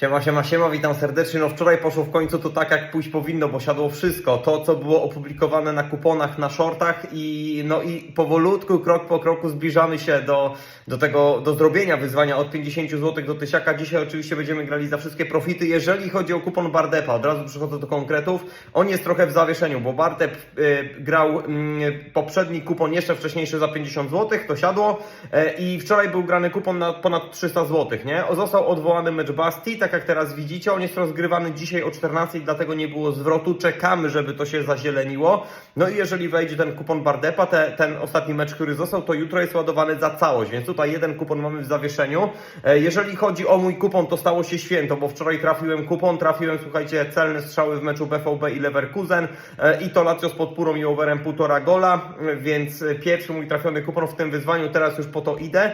Siema, siema, siema, witam serdecznie. No wczoraj poszło w końcu to tak, jak pójść powinno, bo siadło wszystko. To, co było opublikowane na kuponach, na shortach i no i powolutku, krok po kroku zbliżamy się do, do tego, do zrobienia wyzwania od 50 zł do tysiaka. Dzisiaj oczywiście będziemy grali za wszystkie profity. Jeżeli chodzi o kupon Bardepa, od razu przechodzę do konkretów. On jest trochę w zawieszeniu, bo Bardep y, grał mm, poprzedni kupon jeszcze wcześniejszy za 50 zł, to siadło e, i wczoraj był grany kupon na ponad 300 zł, nie? Został odwołany mecz Basti, tak jak teraz widzicie, on jest rozgrywany dzisiaj o 14, dlatego nie było zwrotu. Czekamy, żeby to się zazieleniło. No i jeżeli wejdzie ten kupon Bardepa, te, ten ostatni mecz, który został, to jutro jest ładowany za całość, więc tutaj jeden kupon mamy w zawieszeniu. E, Jeżeli chodzi o mój kupon, to stało się święto, bo wczoraj trafiłem kupon, trafiłem, słuchajcie, celne strzały w meczu BVB i Leverkusen e, i to Lazio z podpórą i overem półtora gola, e, więc pierwszy mój trafiony kupon w tym wyzwaniu, teraz już po to idę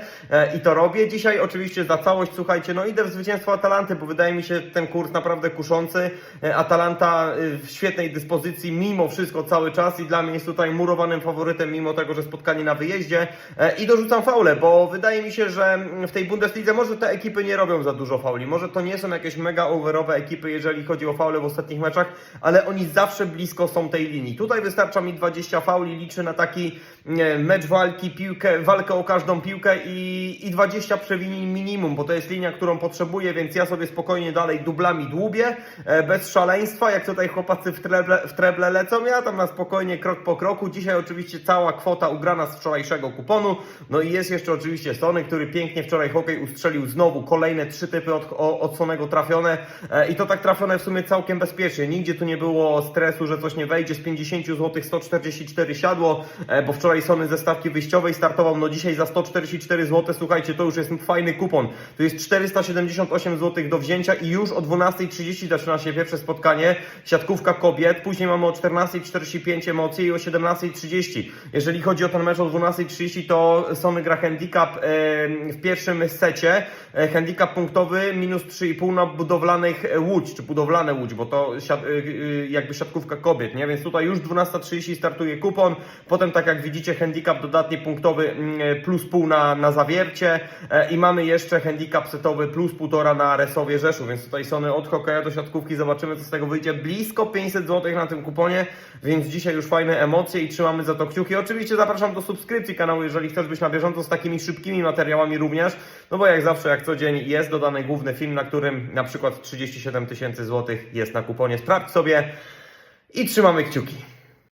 i to robię. Dzisiaj oczywiście za całość, słuchajcie, no idę w zwycięstwo Atalanty, bo wydaje mi się ten kurs naprawdę kuszący. E, Atalanta e, w świetnej dyspozycji mimo wszystko cały czas i dla mnie jest tutaj murowanym faworytem, mimo tego, że spotkanie na wyjeździe E, i dorzucam faule, bo wydaje mi się, że w tej Bundeslidze może te ekipy nie robią za dużo fauli, może to nie są jakieś mega overowe ekipy, jeżeli chodzi o faule w ostatnich meczach, ale oni zawsze blisko są tej linii. Tutaj wystarcza mi 20 fauli, liczę na taki mecz walki, piłkę, walkę o każdą piłkę i, i 20 przewinień minimum, bo to jest linia, którą potrzebuję, więc ja sobie spokojnie dalej dublami dłubię, e, bez szaleństwa, jak tutaj chłopacy w treble, w treble lecą, ja tam na spokojnie, krok po kroku. Dzisiaj oczywiście cała kwota ugrana z wczorajszego kuponu, no i jest jeszcze oczywiście Sony, który pięknie wczoraj hokej ustrzelił znowu kolejne trzy typy od, od Sonego trafione e, i to tak trafione w sumie całkiem bezpiecznie. Nigdzie tu nie było stresu, że coś nie wejdzie. Z 50 zł 144 siadło, e, bo wczoraj Sony ze stawki wyjściowej startował, no dzisiaj za 144 zł. Słuchajcie, to już jest fajny kupon. To jest 478 zł do wzięcia i już o 12.30 zaczyna się pierwsze spotkanie. Siatkówka kobiet, później mamy o 14.45 emocje i o 17.30. Jeżeli chodzi o ten mecz o 12.30, to Sony gra handicap w pierwszym secie. E, handicap punktowy minus 3,5 na budowlanych łódź, czy budowlane łódź, bo to e, e, jakby siatkówka kobiet, nie? Więc tutaj już 12.30 startuje kupon. Potem, tak jak widzicie, handicap dodatni punktowy mm, plus pół na, na zawiercie i mamy jeszcze handicap setowy plus półtora na Resowie Rzeszów, więc tutaj Sony od hokeja do siatkówki, zobaczymy co z tego wyjdzie. Blisko 500 zł na tym kuponie, więc dzisiaj już fajne emocje i trzymamy za to kciuki. Oczywiście zapraszam do subskrypcji kanału, jeżeli chcesz być na bieżąco z takimi szybkimi materiałami również, no bo jak zawsze, jak co dzień jest dodany główny film, na którym na przykład 37 tysięcy złotych jest na kuponie. Sprawdź sobie i trzymamy kciuki.